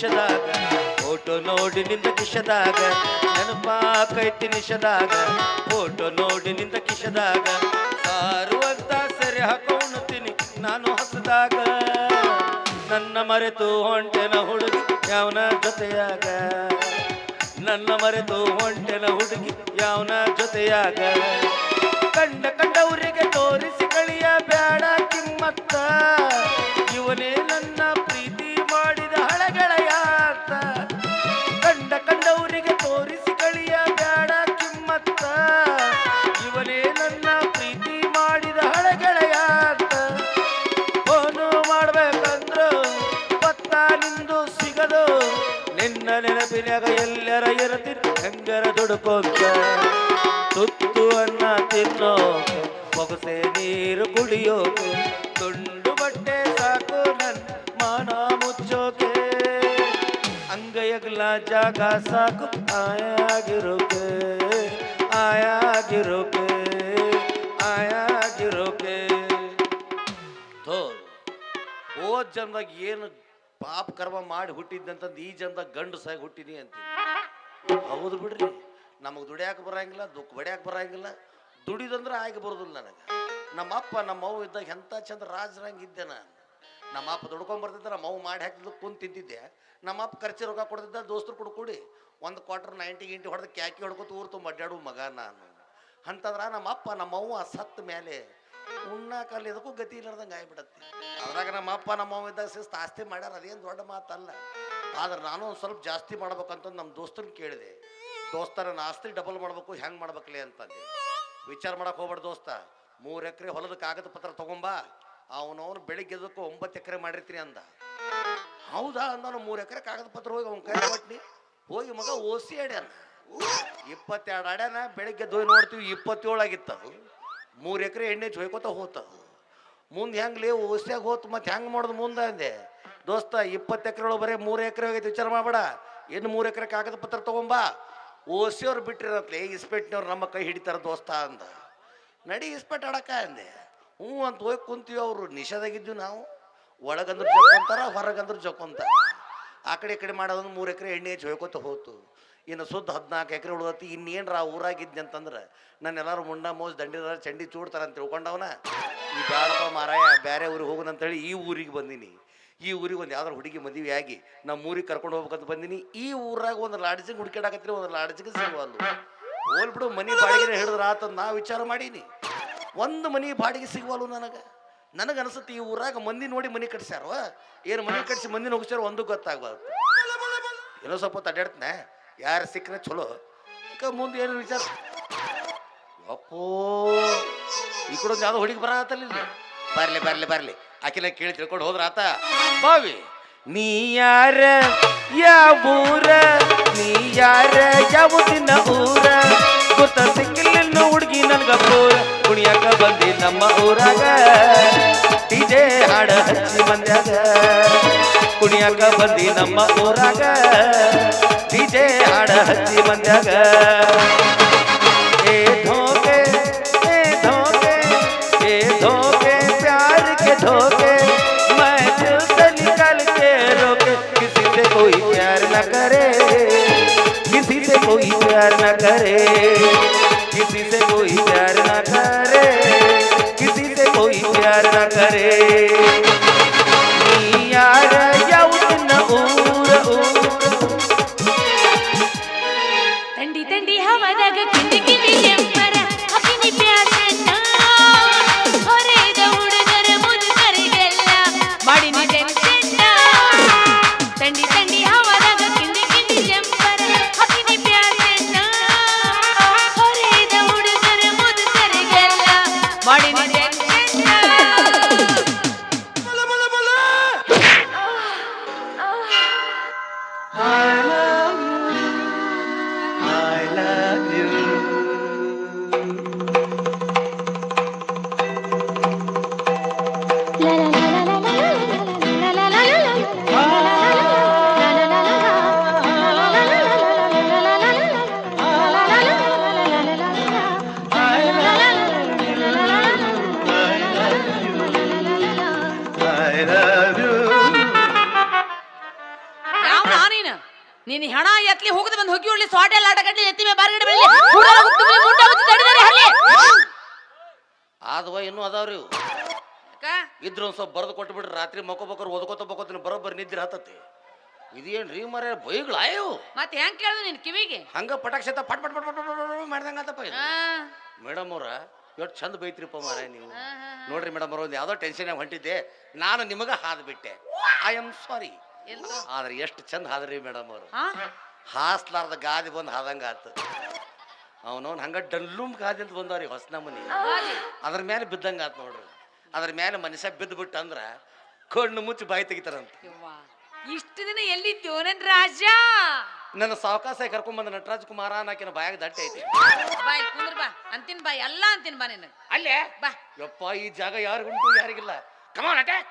ನಿಷದಾಗ. Photo ನೋಡಿ ನಿಂದ ಕಿಶದಾಗ. ನೆನಪಾಕೈತಿ ನಿಷದಾಗ. Photo ನೋಡಿ ನಿಂದ ಕಿಶದಾಗ. ಸಾರುವಂತ ಸೆರೆ ಹಾಕೊಂಡ್ತೀನಿ ನಾನು ಹಸದಾಗ. ನನ್ನ ಮರೆತು ಹೊಂಟೆನ ಹುಡುಗಿ ಯಾವನ ಜೊತೆಯಾಗ. ನನ್ನ ಮರೆತು ಹೊಂಟೆನ ಹುಡುಗಿ ಯಾವನ ಜೊತೆಯಾಗ. ಕಂಡ ಕಂಡವರಿಗೆ ತೋರಿಸಿ ಕಳಿಯ ಬೇಡ ಕಿಮ್ಮತ್ತ ಇವನೇ ನನ್ನ ನೆನಪಿನಾಗ ಎಲ್ಲರ ಇರತೀನಿ ಹೆಂಗರ ದುಡ್ಕೊಂತ. ತುತ್ತು ಅನ್ನ ತಿನ್ನೋ ಮೊಗಸೆ ನೀರು ಕುಡಿಯೋ ತುಂಡು ಬಟ್ಟೆ ಸಾಕು ನನ್ ಮಾನ ಮುಚ್ಚೋಕೆ. ಅಂಗಯಗ್ಲಾ ಜಾಗ ಸಾಕು ಆಯಾಗಿರೋಕೆ ಆಯಾಗಿರೋಕೆ ಆಯಾಗಿರೋಕೆ ಥೋ ಹೋದ್ ಜನ್ಮದಾಗ ಏನು ಪಾಪ ಕರ್ಮ ಮಾಡಿ ಹುಟ್ಟಿದ್ದಂತ ಈ ಜನ್ಮದಾಗ ಗಂಡಸಾಗಿ ಹುಟ್ಟಿನಿ ಅಂತ ಹೌದು ಬಿಡ್ರಿ. ನಮಗೆ ದುಡಿಯಾಕ ಬರಂಗಿಲ್ಲ, ದುಃಖ ಬಡಿಯಾಕ ಬರಂಗಿಲ್ಲ. ದುಡಿದಂದ್ರೆ ಆಗಿ ಬರೋದಿಲ್ಲ ನನಗೆ. ನಮ್ಮ ಅಪ್ಪ ನಮ್ಮ ಅವ್ವ ಇದ್ದಾಗ ಎಂಥ ಚಂದ ರಾಜರಂಗೆ ಇದ್ದೆ ನಾನು. ನಮ್ಮ ಅಪ್ಪ ದುಡ್ಕೊಂಡ್ ಬರ್ತಿದ್ದ ನಮ್ಮ ಮಾಡಿ ಹಾಕಿದ್ಲು, ಕುಂತ ತಿಂತಿದ್ದೆ. ನಮ್ಮ ಅಪ್ಪ ಖರ್ಚು ರೊಕ್ಕ ಕೊಡ್ತಿದ್ದ, ದೋಸ್ತರು ಕೊಡು ಕೂಡಿ ಒಂದು ಕ್ವಾರ್ಟರ್ ನೈಂಟಿ ಗಿಂಟಿ ಹೊಡೆದು ಕ್ಯಾಕಿ ಹೊಡ್ಕೊತ ಊರು ತುಂಬ ಅಡ್ಡಾಡು ಮಗ ನಾನು. ಅಂತಂದ್ರೆ ನಮ್ಮ ಅಪ್ಪ ನಮ್ಮ ಅವ್ವ ಸತ್ತ ಮೇಲೆ ಉಣ್ಣಾಕಲ್ಲಿ ಇದಕ್ಕೂ ಗತಿ ಇಲ್ಲದಂಗೆ ಆಗ್ಬಿಡತ್ತೆ. ಅದ್ರಾಗ ನಮ್ಮ ಅಪ್ಪ ನಮ್ಮ ಅವ್ವ ಇದ್ದಾಗ ಶಿಸ್ತು ಆಸ್ತಿ ಮಾಡ್ಯಾರ, ಅದೇನು ದೊಡ್ಡ ಮಾತಲ್ಲ. ಆದ್ರೆ ನಾನು ಒಂದು ಸ್ವಲ್ಪ ಜಾಸ್ತಿ ಮಾಡ್ಬೇಕಂತ ನಮ್ಮ ದೋಸ್ತನ ಕೇಳಿದೆ. ದೋಸ್ತ ನನ್ನ ಆಸ್ತಿ ಡಬಲ್ ಮಾಡ್ಬೇಕು, ಹೆಂಗೆ ಮಾಡ್ಬೇಕಲಿ ಅಂತಂದೆ. ವಿಚಾರ ಮಾಡಕ್ ಹೋಗ್ಬೇಡ ದೋಸ್ತ. ಮೂರು ಎಕರೆ ಹೊಲದ ಕಾಗದ ಪತ್ರ ತಗೊಂಬಾ. ಅವನವನು ಬೆಳಿಗ್ಗೆ ಎದಕ್ಕೂ ಒಂಬತ್ತು ಎಕರೆ ಮಾಡಿರ್ತೀನಿ ಅಂದ. ಹೌದಾ ಅಂದಾನು, ಮೂರು ಎಕರೆ ಕಾಗದ ಪತ್ರ ಹೋಗಿ ಅವ್ನ ಕೈ ಕೊಟ್ನಿ. ಹೋಗಿ ಮಗ ಓಸಿ ಅಡ್ಯಾನ. ಇಪ್ಪತ್ತೆರಡು ಅಡ್ಯಾನ, ಬೆಳಿಗ್ಗೆ ದೋಯ್ ನೋಡ್ತೀವಿ ಇಪ್ಪತ್ತೇಳು ಆಗಿತ್ತದು ಮೂರು ಎಕರೆ ಎಣ್ಣೆ ಜೊಯ್ಕೋತ ಹೋತದು ಮುಂದೆ ಹೆಂಗ್ಲಿ ಓಸ್ಯಾಗ ಹೋತು ಮತ್ತೆ ಹೆಂಗೆ ಮಾಡೋದು ಮುಂದೆ ಅಂದೆ. ದೋಸ್ತ, ಇಪ್ಪತ್ತು ಎಕರೆ ಒಳಗೆ ಬರೀ ಮೂರು ಎಕರೆ ಹೋಗೈತೆ ವಿಚಾರ ಮಾಡಬೇಡ. ಇನ್ನು ಮೂರು ಎಕರೆ ಕಾಗದ ಪತ್ರ ತಗೊಂಬಾ. ಓಸಿಯವ್ರು ಬಿಟ್ಟಿರತ್ಲೆ, ಇಸ್ಪೆಟ್ನವ್ರು ನಮ್ಮ ಕೈ ಹಿಡಿತಾರೆ ದೋಸ್ತ ಅಂದ. ನಡಿ ಇಸ್ಪೆಟ್ ಆಡಕ ಅಂದೆ. ಹ್ಞೂ ಅಂತ ಹೋಗಿ ಕುಂತೀವಿ ಅವರು, ನಿಷೇಧಾಗಿದ್ವಿ ನಾವು. ಒಳಗಂದ್ರೆ ಜೊಕೊಂತಾರ, ಹೊರಗಂದ್ರೆ ಜೊಕೊಂತಾರ. ಆ ಕಡೆ ಈ ಕಡೆ ಮಾಡೋದೊಂದು ಮೂರು ಎಕರೆ ಎಣ್ಣೆ ಜೊಯ್ಕೋತ ಹೋತು. ಇನ್ನು ಸುದ್ದ ಹದಿನಾಲ್ಕು ಎಕರೆ ಉಳ್ದತಿ, ಇನ್ನೇನ್ರ ಆ ಊರಾಗಿದ್ದೆ ಅಂತಂದ್ರೆ ನನ್ನ ಎಲ್ಲರೂ ಮುಂಡ ಮೋಜ್ ದಂಡಿದಾರ ಚಂಡಿ ಚೂಡ್ತಾರ ಅಂತ ತಿಳ್ಕೊಂಡವನ, ಈ ಬ್ಯಾಡಪ್ಪ ಮಾರಾಯ ಬೇರೆ ಊರಿಗೆ ಹೋಗೋಣ ಅಂತೇಳಿ ಈ ಊರಿಗೆ ಬಂದೀನಿ. ಈ ಊರಿಗೆ ಒಂದು ಯಾವ್ದಾರು ಹುಡುಗಿ ಮದುವೆ ಆಗಿ ನಮ್ಮ ಊರಿಗೆ ಕರ್ಕೊಂಡು ಹೋಗ್ಬೇಕಂತ ಬಂದೀನಿ. ಈ ಊರಾಗ ಒಂದು ಲಾಡ್ಜಿಗೆ ಹುಡುಕಾಡಕತ್ರಿ ಒಂದು ಲಾಡ್ಜಿಗೆ ಸಿಗುವಲ್ಲು ಹೋಲ್ಬಿಡು ಮನೆ ಬಾಡಿಗೆ ಹಿಡಿದ್ರ ಆತಂದು ನಾ ವಿಚಾರ ಮಾಡೀನಿ. ಒಂದು ಮನೆ ಬಾಡಿಗೆ ಸಿಗುವಲ್ಲ ನನಗೆ. ನನಗೆ ಅನಿಸುತ್ತೆ ಈ ಊರಾಗ ಮಂದಿ ನೋಡಿ ಮನೆ ಕಟ್ಸ್ಯಾರ? ಏನು ಮನೆ ಕಟ್ಸಿ ಮಂದಿನ ಹೋಗಿಸ್ಯಾರ ಒಂದು ಗೊತ್ತಾಗ್ಬಾರ್ದು ಏನೋ ಸ್ವಲ್ಪ ಹೊತ್ತು ಅಡ್ಡಾಡ್ತಾನೆ ಯಾರು ಸಿಕ್ಕರೆ ಚಲೋ? ಈಗ ಮುಂದೆ ಏನು ವಿಚಾರ? ಅಪ್ಪೋ ಈ ಕೂಡ ಯಾವ್ದೋ ಹುಡುಗಿ ಬರಲಿ ಬರ್ಲಿ ಬರ್ಲಿ ಬರ್ಲಿ. ಆಕಿನ ಕೇಳಿ ತಿಳ್ಕೊಂಡು ಹೋದ್ರ ಆತ, ಬಾವಿ, ನೀ ಯಾರ ಯಾವೂರ ನೀ ಯಾರ ಯಾವುದಿನ ಊರ? ಗೊತ್ತ ಸಿಕ್ಕಿಲ್ಲ ಹುಡುಗಿ ನನ್ಗ ಪೂರ ಕುಣಿಯಾಕ ಬಂದಿ ನಮ್ಮ ಊರಾಗ. ಇದೇ ಹಾಡ ಹಚ್ಚಿ ಮಂದ್ಯಾಗ ಕುಣಿಯಾಕ ಬಂದಿ ನಮ್ಮ ಊರಾಗ ಡಿಜೆ ಹಾಡ ಹಚ್ಚಿ ಮಂದ್ಯಾಗ ए धोखे ए धोखे ए धोखे प्यार के धोखे मैं दिल से निकल के रोके किसी से कोई प्यार न करे किसी से कोई प्यार न करे किसी से कोई प्यार न करे किसी से कोई प्यार न करे ನೀನು? ಹೆಣ ಎತ್ಲಿ ಹೋಗದ ಬಂದು ಹೋಗಿ ಉಳ್ಳಿ ಸ್ವಾಟೆ ಎಲ್ಲ ಆಟಗಟ್ಲಿ ಎತ್ತಿ ಮೇ ಬಾರ್ಗಡೆ ಬೆಳ್ಳಿ ಇನ್ನೂ ಅದಾವ್ರಿ ಇದ್ರ ಒಂದ್ ಸ್ವಲ್ಪ ಬರೆದು ಕೊಟ್ಟು ಬಿಡ್ರಿ ರಾತ್ರಿ ಮಕ್ಕೋಬೇಕಾರೆ ಓದ್ಕೋತ ಬಕೋತೀನಿ ಬರೋಬ್ಬರಿ ನಿದ್ರೆ ಹತ್ತತಿ ಇದೇನ್ರಿ ಮರ ಬೈಗಳ ಮತ್ತೆ ಮತ್ ಹೆಂಗ್ ಕೇಳಿದ್ರು ನಿನ್ ಕಿವಿಗೆ? ಹಂಗ ಪಟಾಕ್ಷತ ಪಟ್ ಪಟ್ ಪಟ್ ಪಟ್ ಮಾಡ್ದಂಗ ಆತಪ್ಪ ಇದು. ಮೇಡಮ್ ಅವ್ರ ಎಷ್ಟು ಚಂದ ಬೈತ್ರಿಪ್ಪ ಮಾರ ನೀವು. ನೋಡ್ರಿ ಮೇಡಮ್ ಅವ್ರ ಒಂದು ಯಾವುದೋ ಟೆನ್ಷನ್ ಹೊಂಟಿದ್ದೆ. ನಾನು ನಿಮಗೆ ಹಾದ್ ಬಿಟ್ಟೆ. ಐ ಆಮ್ ಸಾರಿ ಆದ್ರೆ ಎಷ್ಟು ಚಂದ ಹಾದ್ರಿ ಮೇಡಮ್ ಅವರು? ಹಾಸ್ಲಾರ್ದ ಗಾದಿ ಬಂದು ಹಾದಂಗ ಆತು. ಅವನವ್ನು ಹಂಗ ಡಲ್ಲುಮ್ ಗಾದಿ ಅಂತ ಬಂದವ್ರಿ ಹೊಸ ನಮ್ಮನಿ ಅದ್ರ ಮೇಲೆ ಬಿದ್ದಂಗ ಆತ್ ನೋಡ್ರಿ. ಅದ್ರ ಮೇಲೆ ಮನುಷ್ಯ ಬಿದ್ದು ಬಿಟ್ಟು ಅಂದ್ರ ಕಣ್ಣು ಮುಚ್ಚಿ ಬಾಯಿ ತೆಗಿತಾರಂತ. ಯವ್ವಾ, ಇಷ್ಟು ದಿನ ಎಲ್ಲಿದ್ಯೋ ನನ್ ರಾಜ? ನನ್ನ ಸಾವಕಾಶ ಕರ್ಕೊಂಬಂದ ನಟರಾಜ್ ಕುಮಾರ ನಾಕಿನ ಬಾಯಾಗ ದಟ್ಟೆ ಐತಿ. ಬಾ ಇಲ್ಲಿ ಕುಂದ್ರ ಬಾ. ಅಂತಿನ್ ಬಾ ಎಲ್ಲ ಅಂತಿನ್ ಬಾ ನಿನ್ನ. ಅಲ್ಲೇ? ಬಾ. ಯಪ್ಪ ಈ ಜಾಗ ಯಾರಿಗುಂಟು ಯಾರಿಗಿಲ್ಲ. ಕಮಾನ್ ಅಟ್ಯಾಕ್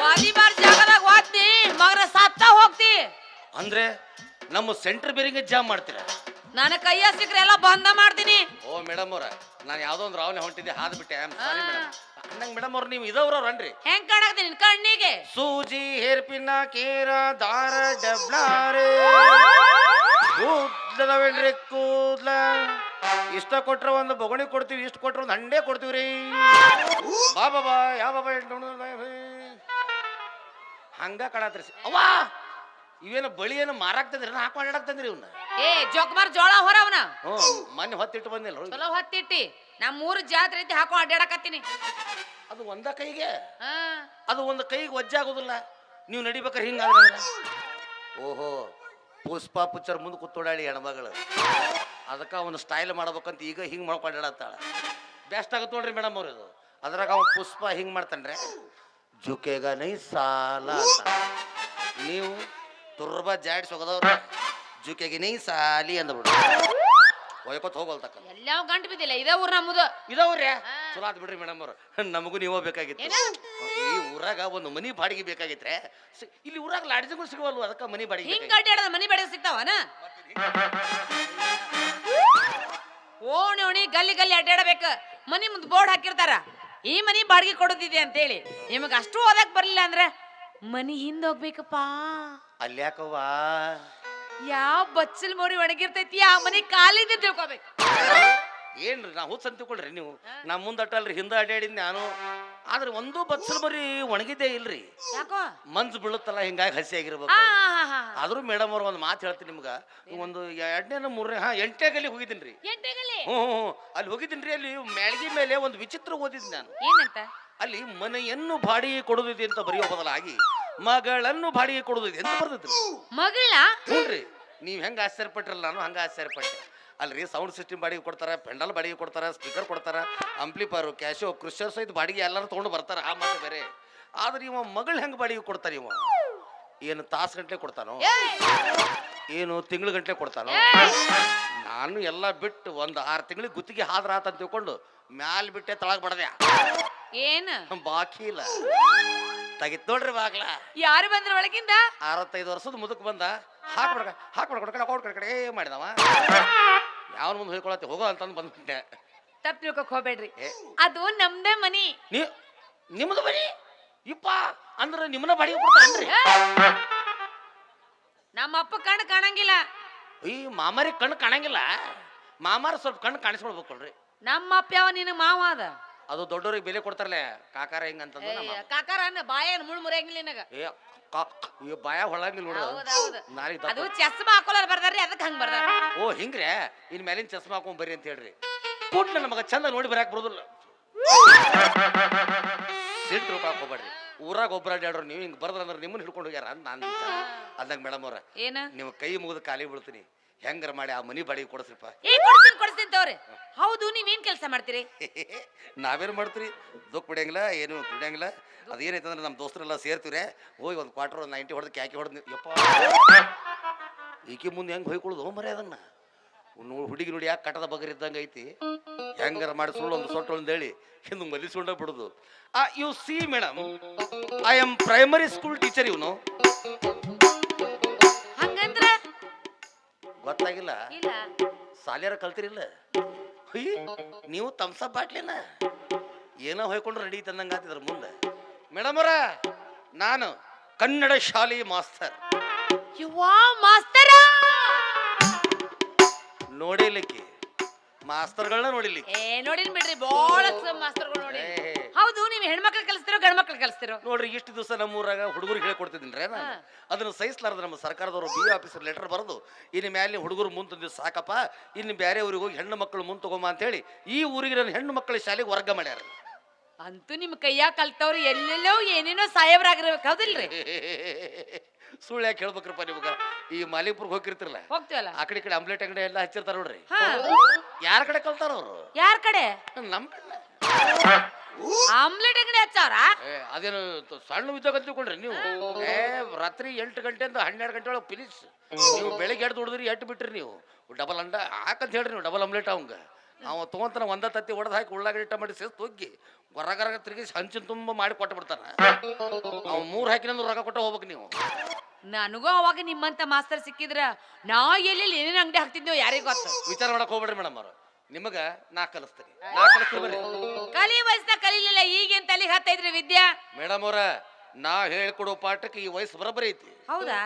ವಾಲಿಬಾರ್ ಜಾಗದಾಗ ಓದ್ತಿ ಮಗನ ಸತ್ತ ಹೋಗ್ತಿ. ಅಂದ್ರೆ ನಮ್ಮ ಸೆಂಟರ್ ಬೇರಿಂಗ್ ಜಾಮ್ ಮಾಡ್ತೀರಾ? ನನ್ನ ಕೈಯ ಸಿಕ್ರೆ ಎಲ್ಲ ಬಂದ ಮಾಡ್ತೀನಿ. ಓ ಮೇಡಮ್ ಅವ್ರ ನಾನು ಯಾವ್ದೋ ಒಂದು ರಾವಣೆ ಹೊಂಟಿದ್ದೆ ಹಾದ್ ಬಿಟ್ಟೆ. ಸಾರಿ ಮೇಡಮ್ ಅವ್ರು ನೀವು ಇದವ್ರವ್ರನ್ರಿ ಹೆಂಗ್ ಕಾಣಕತ್ತಿ ನಿನ್ ಕಣ್ಣಿಗೆ? ಸೂಜಿ ಹೇರ್ಪಿನ ಕೇರ ದಾರ ಡಬ್ಲಾರೆ. ಕೂದ್ಲದವೇನ್ರಿ ಕೂದ್ಲ. ಇಷ್ಟ ಕೊಟ್ರ ಒಂದು ಬೊಗಣಿ ಕೊಡ್ತೀವಿ ಇಷ್ಟ ಕೊಟ್ರ ಒಂದು ಹಂಡೆ ಕೊಡ್ತೀವಿ ರೀ. ಬಾ ಬಾ ಬಾ ಯಾವ ಬಾ ಹಂಗ ಕಾಣತ್ರಿ. ಅವ್ವಾ! ಇವೇನು ಬಳಿ ಏನು ಮಾರಾಕ್ತಂದ್ರಿ ಹಾಕೊಂಡು ಆಡಾಕ್ತಂದ್ರಿ ಇವ್ನ? ಏ ಜೋಕುಮಾರ್ ಜೋಳ ಹೊರವನ. ಹ್ಞೂ ಮೊನ್ನೆ ಹೊತ್ತಿಟ್ಟು ಬಂದಿಲ್ಲ ಚಲೋ ಹೊತ್ತಿಟ್ಟಿ. ನಮ್ಮ ಮೂರು ಜಾತ್ರೆ ಐತಿ ಹಾಕೋ ಅಡ್ಡಾಡಕತ್ತೀನಿ. ಅದು ಒಂದ ಕೈಗೆ? ಹಾ. ಅದು ಒಂದು ಕೈಗೆ ವಜ್ಜೆ ಆಗೋದಿಲ್ಲ. ನೀವು ನಡಿಬೇಕಾರೆ ಹಿಂಗಾದ್ರೆ ಓಹೋ ಪುಷ್ಪ ಪುಚ್ಚರ್ ಮುಂದೆ ಕುತ್ತೋಡಾಳಿ ಹೆಣ್ಮಗಳು ಅದಕ್ಕೆ ಅವನು ಸ್ಟೈಲ್ ಮಾಡ್ಬೇಕಂತ ಈಗ ಹಿಂಗೆ ಮಾಡ್ಕೊಂಡಾಡತ್ತಾಳ ಬೆಸ್ಟ್ ಆಗುತ್ತೆ ನೋಡ್ರಿ ಮೇಡಮ್ ಅವ್ರು ಇದು. ಅದ್ರಾಗ ಅವ್ನು ಪುಷ್ಪ ಹಿಂಗೆ ಮಾಡ್ತಾನ್ರೆ. ಜುಕೆಗ ನೈ ಸಾಲ ಅಂತ. ನೀವು ತುರ್ಬ ಜಾಡ್ ಸೊಗದವ್ರ. ಜುಕೆಗೆ ನೈ ಸಾಲಿ ಅಂದ್ಬಿಡು. ಒಯ್ಕೊತ್ ಹೋಗಲ್ತಕ್ಕ ಎಲ್ಲ ಗಂಟು ಬಿದ್ದಿಲ್ಲ ಇದೇ ಊರ್ ನಮ್ಮದು ಇದಾವ್ರಿ ಚಲೋ ಆತ್ ಬಿಡ್ರಿ ಮೇಡಮ್ ಅವ್ರು. ನಮಗೂ ನೀವೋ ಬೇಕಾಗಿತ್ತು. ಏನ? ಈ ಊರಾಗ ಒಂದು ಮನಿ ಬಾಡಿಗೆ ಬೇಕಾಗಿತ್ರೆ ಸಿ- ಇಲ್ಲಿ ಊರಾಗ ಲಾಡ್ಜ್ಗಳು ಸಿಗವಲ್ವ? ಅದಕ್ಕೆ ಮನಿ ಬಾಡಿಗೆ ಹಿಂಗ್ ಬೇಕಾಗಿತ್ತು. ಅಡ್ಡಾಡದ ಮನಿ ಬಾಡಿಗೆ ಸಿಗ್ತಾವನ? ಓಣಿ ಓಣಿ ಗಲ್ಲಿ ಗಲ್ಲಿ ಅಡ್ಡಾಡಬೇಕು ಮನಿ ಮುಂದ್ ಬೋರ್ಡ್ ಹಾಕಿರ್ತಾರ. ಈ ಮನಿ ಬಾಡಿಗೆ ಕೊಡೋದಿದೆ ಅಂತೇಳಿ. ನಿಮಗೆ ಅಷ್ಟು ಓದಕ್ ಬರ್ಲಿಲ್ಲ ಅಂದ್ರೆ ಮನಿ ಹಿಂದ್ ಹೋಗ್ಬೇಕಪ್ಪ. ಅಲ್ಯಾಕವ್ವ ಯಾವ ಬಚ್ಚಲ್ ಮೋರಿ ಒಣಗಿರ್ತೈತಿ ಆ ಮನೆ ಕಾಲಿಂದ ತಿಳ್ಕೊಬೇಕು. ಏನ್ರಿ ನಾ ಹುಚ್ಚ ಅಂತ ತಿಳ್ಕೊಳ್ರಿ ನೀವು. ನಾ ಮುಂದೆ ಅಟ್ಟಲ್ರಿ ಹಿಂದೆ ಅಡ್ಡಾಡಿದ್ ನಾನು. ಆದ್ರೆ ಒಂದು ಬಚ್ಚಲ್ ಮರಿ ಒಣಗಿದ್ದೇ ಇಲ್ರಿ. ಯಾಕೋ? ಮಂಜು ಬೀಳುತ್ತಲ್ಲ ಹಿಂಗಾಗಿ ಹಸಿ ಆಗಿರ್ಬೇಕು. ಆದ್ರೂ ಮೇಡಮ್ ಅವ್ರ ಒಂದು ಮಾತು ಹೇಳ್ತೀನಿ ನಿಮ್ಗೆ. ಒಂದು ಎರಡನೇ ಮೂರನೇ ಹಾ ಎಂಟನೇ ಗಲ್ಲಿ ಹೋಗಿದ್ದೀನಿ ರೀ ಹ್ಞೂ ಹ್ಞೂ ಹ್ಞೂ. ಅಲ್ಲಿ ಹೋಗಿದ್ದೀನಿ ರೀ ಅಲ್ಲಿ ಮ್ಯಾಳ್ಗಿ ಮೇಲೆ ಒಂದು ವಿಚಿತ್ರ ಓದಿದ್ ನಾನು. ಏನಂತ? ಅಲ್ಲಿ ಮನೆಯನ್ನು ಬಾಡಿಗೆ ಕೊಡುದಿದೆ ಅಂತ ಬರೆಯೋ ಬದಲಾಗಿ ಮಗಳನ್ನು ಬಾಡಿಗೆ ಕೊಡುದು ಎಂತ ಬರ್ದಿದ್ರು ಮಗಳ? ನೋಡ್ರಿ ನೀವು ಹೆಂಗೆ ಆಶ್ಚರ್ಯಪಟ್ರಲ್ಲ ನಾನು ಹಂಗೆ ಆಶ್ಚರ್ಯಪಟ್ಟೆ. ಅಲ್ರಿ ಸೌಂಡ್ ಸಿಸ್ಟಮ್ ಬಾಡಿಗೆ ಕೊಡ್ತಾರೆ ಪೆಂಡಲ್ ಬಾಡಿಗೆ ಕೊಡ್ತಾರೆ ಸ್ಪೀಕರ್ ಕೊಡ್ತಾರೆ ಅಂಪ್ಲಿಫೈರು ಕ್ಯಾಶೋ ಕ್ರಿಶ್ಚರ್ ಸಹಿತ ಬಾಡಿಗೆ ಎಲ್ಲರೂ ತಗೊಂಡು ಬರ್ತಾರೆ ಆ ಮಾತು ಬೇರೆ. ಆದ್ರೆ ಇವ ಮಗಳು ಹೆಂಗೆ ಬಾಡಿಗೆ ಕೊಡ್ತಾರೆ ಇವ? ಏನು ತಾಸು ಗಂಟ್ಲೆ ಕೊಡ್ತಾನೋ? ಏನು ತಿಂಗಳ ಗಂಟ್ಲೆ ಕೊಡ್ತಾನೋ? ನಾನು ಎಲ್ಲ ಬಿಟ್ಟು ಒಂದು ಆರು ತಿಂಗಳಿಗೆ ಗುತ್ತಿಗೆ ಹಾದ್ರ ಆತ ಅಂತ ತಿಳ್ಕೊಂಡು ಮ್ಯಾಲ್ ಬಿಟ್ಟೆ ತಳಗ್ ಬಡದೆ. ಏನು? ಬಾಕಿ ಇಲ್ಲ. ತೆಗಿತ್ ನೋಡ್ರಿ ಬಾಗ್ಲ ಯಾರು ಬಂದ್ರ ಒಳಗಿಂದ? ಅರವತ್ತೈದು ವರ್ಷದ ಮುದುಕ್ ಬಂದ. ಹಾಕ್ಬಿಡ ಹಾಕ್ಬಿಡ ಕೊಡ್ಕಡೆ ಕೊಡ್ ಕಡೆ ಕಡೆ ಮಾಡಿದವ. ಯಾವನ ಮುಂದೆ ಹೋಯ್ಕೊಳತ್ತೆ? ಹೋಗೋ ಅಂತಂದು ಬಂದ್ಬಿಟ್ಟೆ. ತಪ್ಪು ತಿಳ್ಕೊಕ್ ಹೋಗ್ಬೇಡ್ರಿ. ಅದು ನಮ್ದೇ ಮನಿ. ನೀ ನಿಮ್ದು ಮನಿ? ಇಪ್ಪ ಅಂದ್ರೆ ನಿಮ್ಮನ್ನ ಬಾಡಿಗೆ ಕೊಡ್ತಾರನ್ರಿ ನಮ್ಮ ಅಪ್ಪ ಕಣ್ಣು ಕಾಣಂಗಿಲ್ಲ. ಈ ಮಾಮಾರಿ ಕಣ್ಣು ಕಾಣಂಗಿಲ್ಲ. ಮಾಮಾರ ಸ್ವಲ್ಪ ಕಣ್ಣು ಕಾಣಿಸ್ಕೊಳ್ಬೇಕಲ್ರಿ ನಮ್ಮ ಅಪ್ಪ ಯಾವ ನಿನ್ನ ಮಾವ ಅದ? ಅದು ದೊಡ್ಡವ್ರಿಗೆ ಬೆಲೆ ಕೊಡ್ತಾರಲ್ಲ ಕಾಕಾರ ಹಿಂಗಂತಂದ್ರೆ ನಮ್ಮ ಕಾಕಾರ ಅನ್ನ ಬಾಯನ್ ಮುಳ್ ಮುರಿಯಂಗಿಲ್ಲ ನಿನಗ? ಏ ಕಾ ಈ ಬಾಯ ಹೊಳಂಗಿಲ್ಲ ನೋಡು. ಹೌದೌದು ನಾಳೆ ಅದು ಚಸ್ಮಾ ಹಾಕೋಲಾರ ಬರ್ದಾರ್ರಿ ಅದಕ್ಕೆ ಹಂಗ ಬರ್ದಾರ. ಓ ಹಿಂಗ್ರೆ ಇನ್ ಮೇಲಿನ ಚಸ್ಮಾ ಹಾಕೊಂಡ್ ಬರ್ರಿ ಅಂತ ಹೇಳ್ರಿ. ಕೂಡ್ಲೆ ನಮಗ ಚಂದ ನೋಡಿ ಬರಾಕ್ ಬರೋದಿಲ್ಲ. ಸಿಟ್ಟು ರೂಪಾಯಿ ಹೋಗ್ಬೇಡ್ರಿ. ಊರಾಗ ಒಬ್ಬರ ಅಡ್ಡಾಡ್ರು ನೀವು ಹಿಂಗ್ ಬರ್ದ್ರ ಅಂದ್ರೆ ನಿಮ್ಮನ್ನ ಹಿಡ್ಕೊಂಡು ಹೋಗ್ಯಾರ ಅಂತ ನಾನು ಅಂದಾಗ ಮೇಡಮ್ ಅವ್ರ ಏನ? ನಿಮ್ಮ ಕೈ ಮುಗಿದು ಖಾಲಿ ಬೀಳ್ತೀನಿ. ಹೆಂಗಾರ ಮಾಡಿ ಆ ಮನಿ ಬಾಡಿಗೆ ಕೊಡಸ್ರಿಪ್ಪ? ಏ ಕೊಡ್ತೀನಿ ಕೊಡ್ತೀನಿ ತೋರೆ ಹೌದು ನೀವೇನ್ ಕೆಲಸ ಮಾಡ್ತೀರಿ? ನಾವೇನು ಮಾಡ್ತೀರಿ? ದುಃಖ ಬಿಡಂಗಿಲ್ಲ ಏನು ಬಿಡಂಗಿಲ್ಲ ಅದೇನೈತೆ ಅಂದ್ರೆ ನಮ್ಮ ದೋಸ್ತರೆಲ್ಲ ಸೇರ್ತೀವ್ರೆ. ಹೋಗಿ ಒಂದು ಕ್ವಾರ್ಟರ್ ಒಂದು ನೈಂಟಿ ಹೊಡೆದು ಕ್ಯಾಕಿ ಹೊಡೆದು ಯಪ್ಪ. ಈಕೆ ಮುಂದೆ ಹೆಂಗೆ ಹೊಯ್ಕೊಳ್ಳೋದು ಮರೆ ಅದನ್ನ ನೋಡಿ ಹುಡುಗಿ ನೋಡಿ ಯಾಕೆ ಕಟದ ಬಗರಿದ್ದಂಗೆ ಐತಿ? ಹೆಂಗಾರ ಮಾಡಿ ಸುಳ್ಳು ಒಂದು ಸೊಟ್ಟು ಒಂದು ಹೇಳಿ ಹಿಂದೆ ಮಲಿಸ್ಕೊಂಡ ಬಿಡುದು. ಆ you see madam I am primary school teacher ಇವನು. ಗೊತ್ತಾಗಿಲ್ಲ. ಇಲ್ಲ. ಸಾಲಿಯಾರ ಕಲ್ತಿರಿಲ್ಲ. ಹುಯ್ ನೀವು ತಮ್ಸ ಬಾಟ್ಲಿನ ಏನೋ ಹೊಯ್ಕೊಂಡ್ರೆ ರೆಡಿ ತಂದಂಗ ಆತಿದ್ರ ಮುಂದೆ. ಮೇಡಮ್ ಅವರ ನಾನು ಕನ್ನಡ ಶಾಲೆ ಮಾಸ್ತರ್. ಮಾಸ್ತರ? ನೋಡಿಲಿಕ್ಕೆ. ಮಾಸ್ತರ್ಗಳನ್ನ ನೋಡಿಲಿಕ್ಕೆ. ಏ ನೋಡಿನ್ ಬಿಡ್ರಿ ಬಹಳ ಮಾಸ್ತರ್ಗಳು ನೋಡಿ ಏ. ನೀವು ಹೆಣ್ಮಕ್ಳು ಕಲಿಸ್ತಿರೋ ಗಂಡ್ ಮಕ್ಳು ಕಲಿಸ್ತಿರೋ? ನೋಡ್ರಿ ಇಷ್ಟು ದಿವಸ ನಮ್ಮೂರಾಗ ಹುಡುಗರು ಹೇಳ್ಕೊಡ್ತಿದ್ದೀನಿ ನಾನು ಹಾ. ಅದನ್ನ ಸಹಿಸ್ಲಾರ್ದ ನಮ್ಮ ಸರ್ಕಾರದವರು ಬಿ ಆಫೀಸರ್ ಲೆಟರ್ ಬರೆದು ಇನ್ನು ಮ್ಯಾಲೆ ಹುಡುಗರು ಮುಂದೆ ಸಾಕಪ್ಪ ಇನ್ನು ಬೇರೆ ಊರಿಗೆ ಹೋಗಿ ಹೆಣ್ಣು ಮಕ್ಕಳು ಮುಂದೆ ತಗೊಂಬ ಅಂತೇಳಿ ಈ ಊರಿಗೆ ನನ್ನ ಹೆಣ್ಣು ಮಕ್ಕಳ ಶಾಲೆಗೆ ವರ್ಗ ಮಾಡ್ಯಾರ. ಅಂತೂ ನಿಮ್ ಕೈಯಾಗ ಕಲ್ತವ್ರು ಎಲ್ಲೆಲ್ಲೋ ಏನೇನೋ ಸಾಹೇಬ್ರಾಗಿರ್ಬೇಕು ಹೌದಿಲ್ರಿ? ಸುಳ್ಳು ಯಾಕೆ ಹೇಳ್ಬೇಕ್ರಪ್ಪ ನಿಮ್ಗ? ಈ ಮಾಲಿಪುರ್ ಹೋಗಿರ್ತಿರಲ್ಲ ಹೋಗ್ತೀವಲ್ಲ? ಆ ಕಡೆ ಈ ಕಡೆ ಆಮ್ಲೆಟ್ ಅಂಗಡಿ ಎಲ್ಲ ಹಚ್ಚಿರ್ತಾರ ನೋಡ್ರಿ. ಹಾ. ಯಾರ ಕಡೆ ಕಲ್ತಾರ ಅವರು? ಯಾರ್ ಕಡೆ? ನಮ್ಮ ಆಮ್ಲೆಟ್ ಅಂಗಡಿ ಹಚ್ಚವ್ರ? ಏ, ಅದೇನು ತ- ಸಣ್ಣ ಉದ್ಯೋಗ ಅಂತ ತಿಳ್ಕೊಂಡ್ರಿ ನೀವು. ಏ ರಾತ್ರಿ ಎಂಟು ಗಂಟೆಯಿಂದ ಹನ್ನೆರಡು ಗಂಟೆ ಒಳಗೆ ಫಿನಿಶ್ ನೀವು ಬೆಳಿಗ್ಗೆ ಎಡ್ದು ಹೊಡೆದ್ರಿ ಎಟ್ಟು ಬಿಟ್ರಿ ನೀವು? ಡಬಲ್ ಅಂಡ. ಹಾಕಂತ ಹೇಳ್ರಿ ನೀವು ಡಬಲ್ ಆಮ್ಲೆಟ್ ಅವಂಗ. ಅವ ತೊಗೊಂತಾನ ಒಂದ ತತ್ತಿ ಹೊಡೆದು ಹಾಕಿ ಉಳ್ಳಾಗಡ್ಡಿ ಟಮಾಟಿ ಸೇರಿಸಿ ತೊಗ್ಗಿ ಹೊರಗರಗ ತಿರುಗಿಸಿ ಹಂಚಿನ ತುಂಬ ಮಾಡಿ ಕೊಟ್ಟು ಬಿಡ್ತಾನ. ಅವ್ ಮೂರು ಹಾಕಿನಂದ್ರೆ ರೊಕ್ಕ ಕೊಟ್ಟ ಹೋಗ್ಬೇಕು ನೀವು. ನನಗೂ ಅವಾಗ ನಿಮ್ಮಂತ ಮಾಸ್ತರ್ ಸಿಕ್ಕಿದ್ರ ನಾ ಎಲ್ಲಿ ಏನೇನು ಅಂಗಡಿ ಹಾಕ್ತಿದ್ನೋ ಯಾರಿಗೂ ಗೊತ್ತು? ವಿಚಾರ ಮಾಡಕ್ ಹೋಗ್ಬೇಡ್ರಿ ಮೇಡಮ್ ಅವ್ರು. ನಿಮಗ ನಾ ಕಲಿಸ್ತೀನಿ. ನಾ ಕಲಿಸ್ತೀನಿ ಬರ್ರಿ. ಕಲಿ ವಯಸ್ಸಿನ ಕಲಿಲಿಲ್ಲ ಈಗೇನ್ ತಲೆಗೆ ಹತ್ತೈದ್ರಿ ವಿದ್ಯಾ? ಮೇಡಮ್ ಅವ್ರ ನಾ ಹೇಳ್ಕೊಡೋ ಪಾಠಕ್ಕೆ ಈ ವಯಸ್ಸು ಬರೋಬ್ಬರಿ ಐತಿ. ಹೌದಾ?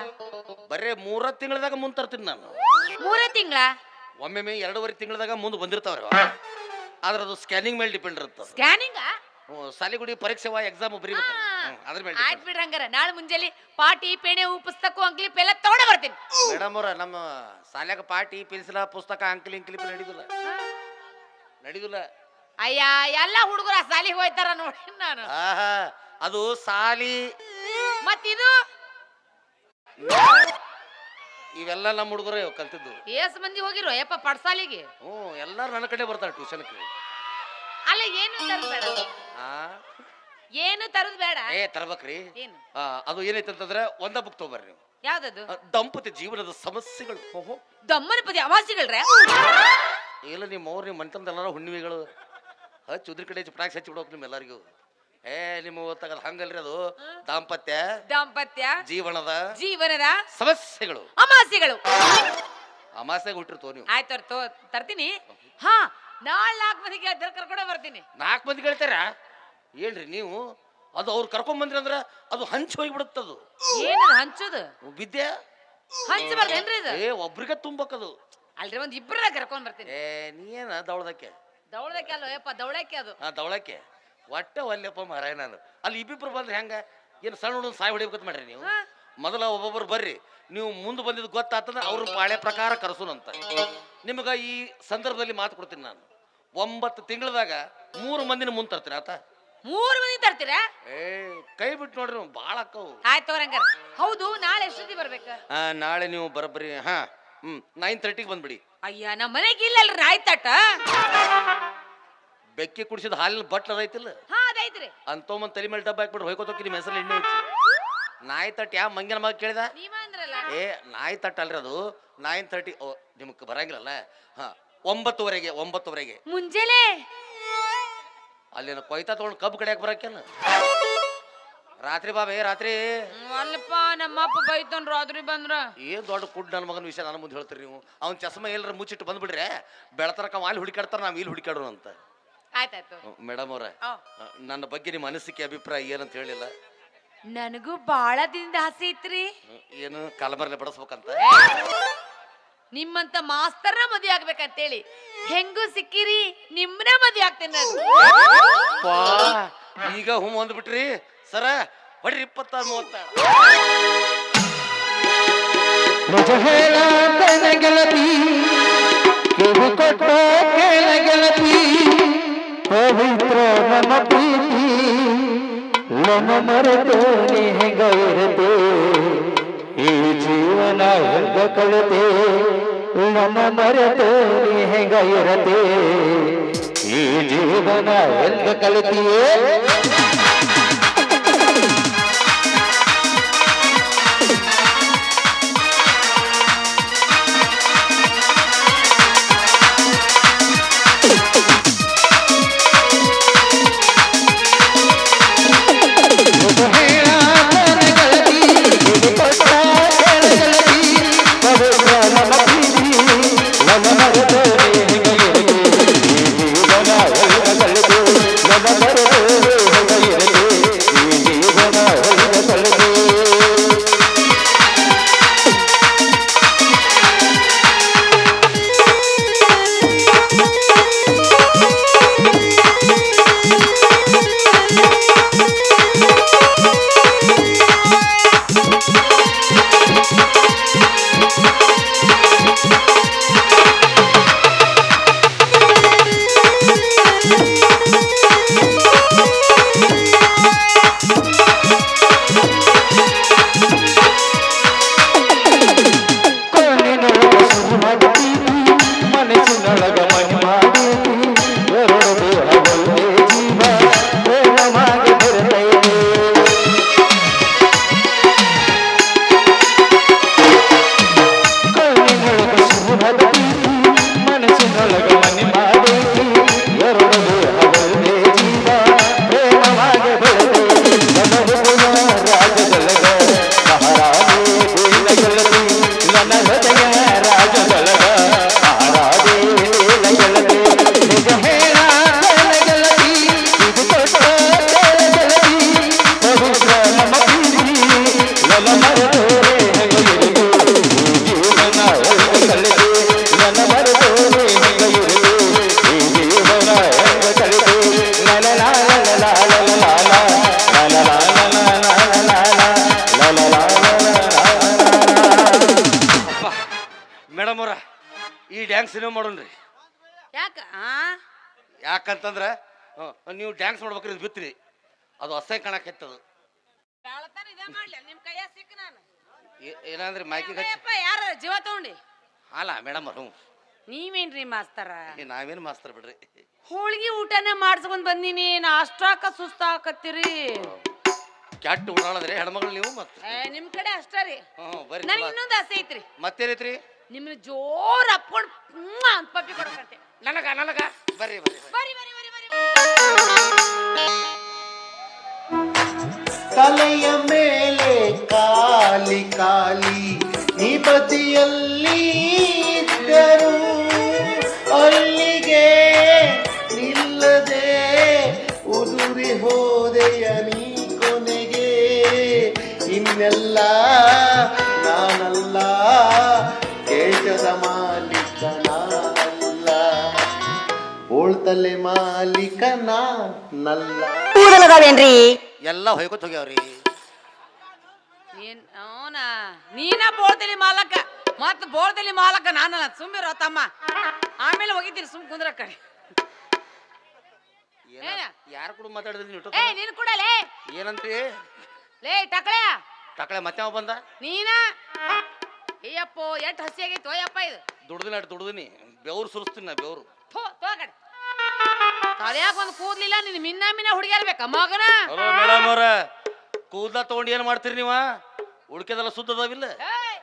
ಬರೇ ಮೂರ ತಿಂಗಳದಾಗ ಮುಂದೆ ತರ್ತೀನಿ ನಾನು. ಮೂರ ತಿಂಗಳ? ಒಮ್ಮೊಮ್ಮೆ ಎರಡೂವರೆ ತಿಂಗಳದಾಗ ಮುಂದೆ ಬಂದಿರ್ತಾವ್ರಿ ಅವ. ಆದ್ರೆ ಅದು ಸ್ಕ್ಯಾನಿಂಗ್ ಮೇಲೆ ಡಿಪೆಂಡ್ ಇರುತ್ತೆ ಸ್ಕ್ಯಾನಿಂಗ್ ಸಾಲಿಗುಡಿ ಪರೀಕ್ಷೆ ಎಕ್ಸಾಮ್ ಬರೀಬೇಕು ಹ್ಮ್, ಅದ್ರ ಮೇಲೆ ಆಯ್ತು ಬಿಡ್ರಿ ಹಂಗಾರ. ನಾಳೆ ಮುಂಜಾನೆ ಪಾಟಿ ಪೇಣೆ ಉ ಪುಸ್ತಕ ಅಂಕ್ಲಿಪ್ ಎಲ್ಲ ತಗೊಂಡ ಬರ್ತೀನಿ. ಮೇಡಮ್ ಅವ್ರ ನಮ್ಮ ಸಾಲ್ಯಾಗ ಪಾಟಿ ಪೆನ್ಸಿಲ ಪುಸ್ತಕ ಅಂಕಲಿ ಪೆಲ್ಲ ನಡೀದಿಲ್ಲ ನಡೀದಿಲ್ಲ. ಅಯ್ಯ ಎಲ್ಲ ಹುಡುಗರು ಸಾಲಿ ಸಾಲಿಗೆ ಹೋಯ್ತಾರ ನೋಡಿ ನಾನು. ಆಹಾ ಅದು ಸಾಲಿ. ಮತ್ತಿದು? ಇವೆಲ್ಲ ನಮ್ಮ ಹುಡುಗರೇ ಕಲ್ತಿದ್ದು. ಎಸ್ ಮಂದಿ ಹೋಗಿರೋ ಯಪ್ಪ ಪಡ್ಸಾಲಿಗೆ? ಹ್ಞೂ ಎಲ್ಲರೂ ನನ್ನ ಕಡೆ ಬರ್ತಾರೆ ಟ್ಯೂಷನ್ಗೆ. ಅಲ್ಲ ಏನು ತರದ್ ಬೇಡ? ಆ? ಏನು ತರದ್ ಬೇಡ? ಏ ತರ್ಬೇಕ್ರಿ. ಏನು? ಆ, ಅದು ಏನೈತೆ ಅಂತಂದ್ರೆ ಒಂದ ಬುಕ್ ತಗೋಬರ್ರಿ ನೀವು. ಯಾವ್ದದು? ಆ, ದಂಪತಿ ಜೀವನದ ಸಮಸ್ಯೆಗಳು. ಓಹೋ ದಮ್ಮನ ಪದಿ ಅಮಾಸಿಗಳ್ರೆ ಇಲ್ಲ ನಿಮ್ಮ ಅವ್ರು ನಿಮ್ಮ ಮನೆತನದ ಎಲ್ಲರೂ ಹುಣ್ಣಿಮೆಗಳು. ಹಚ್ಚಿ ಉದ್ರ ಕಡೆ ಪ್ರಾಕ್ಸ್ ಹಚ್ಚಿ ಬಿಡೋಕ್ ನಿಮ್ಮ ಎಲ್ಲರಿಗೂ. ಏ ನಿಮ್ಮ ಓದ್ತಾಗಲ್ಲ ಹಂಗಲ್ರಿ ಅದು. ದಾಂಪತ್ಯ ದಾಂಪತ್ಯ ಜೀವನದ ಜೀವನದ ಸಮಸ್ಯೆಗಳು. ಅಮಾಸ್ಯಗಳು. ಅಮಾಸ್ಯ ಹುಟ್ಟಿರ್ತೋ ನೀವು. ಆಯ್ತು ತೋ ತರ್ತೀನಿ. ಹಾ ನಾಳೆ ನಾಲ್ಕು ಮಂದಿಗೆ ಅದ್ರ ಕರ್ಕೊಂಡೇ ಬರ್ತೀನಿ. ನಾಲ್ಕು ಮಂದಿ ಹೇಳ್ತಾರ ಏನ್ರಿ ನೀವು? ಅದು ಅವ್ರು ಕರ್ಕೊಂಡ್ ಬಂದ್ರಿ ಅಂದ್ರೆ ಅದು ಹಂಚಿ ಹೋಗಿಬಿಡುತ್ತದು ಏನದು ಹಂಚೋದು? ಬಿದ್ದೆ ಹಂಚಬಾರ್ದೇನ್ರಿ ಇದು? ಏ ಒಬ್ರಿಗೆ ತುಂಬಕ್ಕದು ಅಲ್ರಿ ಒಂದ್ ಇಬ್ಬರ ಕರ್ಕೊಂಡ್ ಬರ್ತೀನಿ. ಏ ನೀನ ದೌಳದಕ್ಕೆ? ದೌಳಕ್ಕೆ ಅಲ್ಲ ಯಪ್ಪ ದೌಳಕ್ಕೆ ಅದು. ಹಾ ದೌಳಕ್ಕೆ. ಒಟ್ಟ ಒಲ್ಲೆಪ್ಪ ಮಾರಾಯ ನಾನು. ಅಲ್ಲಿ ಇಬ್ಬಿಬ್ರು ಬಂದ್ರೆ ಹೆಂಗ? ಏನು ಸಣ್ಣ ಹುಡುಗ ಸಾಯಿ ಹೊಡಿಬೇಕಂತ ಮಾಡ್ರಿ ನೀವು. ಮೊದಲ ಒಬ್ಬೊಬ್ಬರು ಬರ್ರಿ. ನೀವು ಮುಂದೆ ಬಂದಿದ್ದು ಗೊತ್ತಾತಂದ್ರೆ ಅವ್ರ ಪಾಳೆ ಪ್ರಕಾರ ಅಂತ ನಿಮಗೆ ಈ ಸಂದರ್ಭದಲ್ಲಿ ಮಾತು ಕೊಡ್ತೀನಿ ನಾನು. ಒಂಬತ್ತು ತಿಂಗಳದಾಗ ಮೂರು ಮಂದಿನ ಮುಂದೆ ತರ್ತೀನಿ ಆತ? ಮೂರು ಮಂದಿ ತರ್ತೀರಾ? ಏ ಕೈ ಬಿಟ್ಟು ನೋಡ್ರಿ ಬಾಳ ಭಾಳ ಅಕ್ಕವು. ಆಯ್ತು ಹಂಗಾರ. ಹೌದು ನಾಳೆ ಎಷ್ಟೊತ್ತಿ ಬರ್ಬೇಕು? ಆ, ನಾಳೆ ನೀವು ಬರೋಬ್ಬರಿ ಹಾ. ಹ್ಮ್ ನೈನ್ ತರ್ಟಿಗೆ ಬಂದ್ಬಿಡಿ. ಅಯ್ಯ ನಮ್ಮ ಮನೆಗೆ ಇಲ್ಲಲ್ರಿ ಆಯ್ತಾಟ ಬೆಕ್ಕಿ ಕುಡಿಸಿದ ಹಾಲಿನ ಬಟ್ಲ ಅದೈತಿಲ್ಲ ಹಾ ಅದೈತ್ರಿ ಅಂತೊಮ್ಮನ್ ತಲೆ ಮೇಲೆ ಡಬ್ಬ ಹಾಕ್ಬಿಟ್ಟು ಹೊಯ್ಕೋತೋಕಿ ನಿಮ್ಮ ಹೆಸರು ಎಣ್ಣೆ ಹಚ್ಚಿ ನಾಯಿ ತಟ್ ಯಾವ ಮಂಗಿನ ಮಗ ಕೇಳಿದ? ನೀವ ಅಂದ್ರಲ್ಲ ಏ ನಾಯಿ ತಟ್ಟ ಅಲ್ರಿ ಅದು. ನೈನ್ ತರ್ಟಿ ಓ ನಿಮ್ಗೆ ಬರಂಗಿಲ್ಲಲ್ಲ? ಹಾ ಒಂಬತ್ತುವರೆಗೆ ಒಂಬತ್ತುವರೆಗೆ. ಮುಂಜಾನೆ? ಅಲ್ಲಿನ ಕೊಯ್ತಾ ತೊಗೊಂಡು ಕಬ್ಬು ಕಡೆಯಕ್ಕೆ ಬರಕ್ಕೇನು? ರಾತ್ರಿ ಬಾಬೇ ರಾತ್ರಿ? ಅಲ್ಪ ನಮ್ಮಪ್ಪ ಬೈತನ್ ರಾತ್ರಿ ಬಂದ್ರ. ಏನ್ ದೊಡ್ಡ ಕುಡ್ ನನ್ನ ಮಗನ ವಿಷಯ ನನ್ನ ಮುಂದೆ ಹೇಳ್ತೀರಿ ನೀವು? ಅವ್ನ ಚಸ್ಮ ಎಲ್ಲರ ಮುಚ್ಚಿಟ್ಟು ಬಂದ್ಬಿಡ್ರೆ ಬೆಳತನಕ ಅಲ್ಲಿ ಹುಡುಕಾಡ್ತಾರ ನಾವು ಇಲ್ಲಿ ಹುಡುಕಾಡೋಣ ಅಂತ. ಆಯ್ತಾಯ್ತು. ಮೇಡಮ್ ಅವ್ರ. ನನ್ನ ಬಗ್ಗೆ ನಿಮ್ಮ ಅನಿಸಿಕೆ ಅಭಿಪ್ರಾಯ ಏನಂತ ಹೇಳಿಲ್ಲ. ನನಗೂ ಬಹಳ ದಿನದ ಆಸೆ ಇತ್ರಿ ಏನು ಕಾಲಮರಲೆ ಬಡಸ್ಬೇಕಂತ? ನಿಮ್ಮಂತ ಮಾಸ್ತರ್ನ ಮದ್ವೆ ಆಗ್ಬೇಕಂತೇಳಿ. ಹೆಂಗೂ ಸಿಕ್ಕಿರಿ ನಿಮ್ಮನ್ನ ಮದುವೆ ಆಗ್ತೇನೆ ಈಗ ಹ್ಞೂ ಅಂದ್ಬಿಟ್ರಿ ಸರ ಹೊಡ್ರಿ ಇಪ್ಪತ್ತಾರು ಮೂವತ್ತಾರು. ಗೆಳತಿ ಪವಿತ್ರ ನಮ್ಮ ಪ್ರೀತಿ ನಮ್ಮ ಮರೆತು ಹೆಂಗ ಈ ಜೀವನ ಹೆಂಗ ಕಳತೆ? ನಮ್ಮ ಮರೆತು ಹೆಂಗ ಈ ಜೀವನ ಹೆಂಗ ಕಳತಿಯೇ? ಯಾಕಂತಂದ್ರೆ ಹ್ಮ್, ನೀವು ಡ್ಯಾನ್ಸ್ ಮಾಡ್ಬೇಕ್ರಿ ಇದು ಬಿತ್ರಿ. ಅದು ಅಸಹ್ಯ ಕಾಣಕತ್ತದು ಬೆಳತನ ಇದ ಮಾಡ್ಲಿ ನಿಮ್ ಕೈಯಾಗ ಸಿಕ್ಕ ನಾನು. ಏ- ಏನಂದ್ರಿ ಮೈಕಿಗೆ ಹಚ್ಚಿ? ಅಯ್ಯಪ್ಪ ಯಾರ ಜೀವ ತಗೊಂಡಿ? ಅಲ್ಲ ಮೇಡಮ್ ಹ್ಞೂ ನೀವೇನ್ರಿ ಮಾಸ್ತರ? ಏ, ನಾವೇನು ಮಾಸ್ತರ್ ಬಿಡ್ರಿ. ಹೋಳಿಗೆ ಊಟನ ಮಾಡ್ಸ್ಕೊಂಡ್ ಬಂದೀನಿ ಸುಸ್ತ ಸುಸ್ತಾಕತ್ತೀರಿ ಕೆಟ್ಟ ಉಡಾಳದ್ರಿ ಹೆಣ್ಮಗಳು ನೀವು ಮತ್ತೆ. ಏ, ನಿಮ್ ಕಡೆ ಅಷ್ಟ ರೀ. ಹ್ಞೂ ಬರ್ರಿ ನನಗೆ ಚಲೋ ಇನ್ನೊಂದು ಆಸೆ ಐತ್ರಿ. ಮತ್ತೇನೈತ್ರಿ ನಿಮ್ನ ಜೋರ್ ಅಪ್ಕೊಂಡ್ ಅಂತ ಪಪ್ಪಿ ಕೊಡ್ಕಂತೆ ನನಗ ನನಗ ಬರ್ರಿ ಬರ್ರಿ ಬರ್ರಿ. ಬರಿ ಬರಿ ಬರಿ ಬರಿ ತಲೆಯ ಮೇಲೆ ಕಾಲಿ ಕಾಲಿ ಈ ಬದಿಯಲ್ಲಿ ಇದ್ದರು ಅಲ್ಲಿಗೆ ನಿಲ್ಲದೆ ಉದುರಿ ಹೋದೆಯ ನೀ ಕೊನೆಗೆ ಇನ್ನೆಲ್ಲ ನಾನಲ್ಲ ಓಳ್ತಲೆ ಮಾಲೀಕನ ನಲ್ಲ. ಕೂದಲುಗಳೇನ್ರಿ ಎಲ್ಲ ಹೊಯ್ಕೊತ್ ಹೋಗ್ಯಾವ್ರಿ. ನೀನ್ ಅವನ? ನೀನ ಬೋಳ್ತಲಿ ಮಾಲಕ ಮತ್ ಬೋಳ್ತಲಿ ಮಾಲಕ ನಾನಲ್ಲ ಸುಮ್ಮಿರೋ ತಮ್ಮ. ಆಮೇಲೆ ಹೋಗಿದ್ದೀನಿ ಸುಮ್ ಕುಂದ್ರ ಕಡೆ. ಏನ? ಯಾರು ಕೂಡ ಮಾತಾಡಿದ್ರಿ ನೀವು ಏ ನೀನ್ ಕೂಡಲೇ ಏನಂತ್ರಿ ಲೇ ಟಕಳೆ. ಟಕಳೆ ಮತ್ತೆ ಅವ ಬಂದ? ನೀನ? ಏಯಪ್ಪೋ ಎಷ್ಟು ಹಸಿ ಆಗೈತಿ ಓಯಪ್ಪ ಇದು. ದುಡ್ದಿನ ಅಟ್ ದುಡ್ದಿನಿ. ಬೆವ್ರು ಸುರಿಸ್ತೀನಿ ನಾ ಬೆವ್ರು. ಥೋ ತೋ ಕಡೆ. ತಲೆಯಾಗ ಒಂದು ಕೂದ್ಲಿಲ್ಲ ನಿನ್ ಮಿನ್ನ ಮಿನ್ನ ಹುಡುಗಿಯರ್ಬೇಕ ಮಗನ? ಹಲೋ ಮೇಡಮ್ ಅವ್ರ ಕೂದ್ಲ ತಗೊಂಡು ಏನ್ ಮಾಡ್ತೀರಿ ನೀವ? ಉಳ್ಕೆದೆಲ್ಲ ಸುದ್ದದಾವಿಲ್ಲ? ಏಯ್,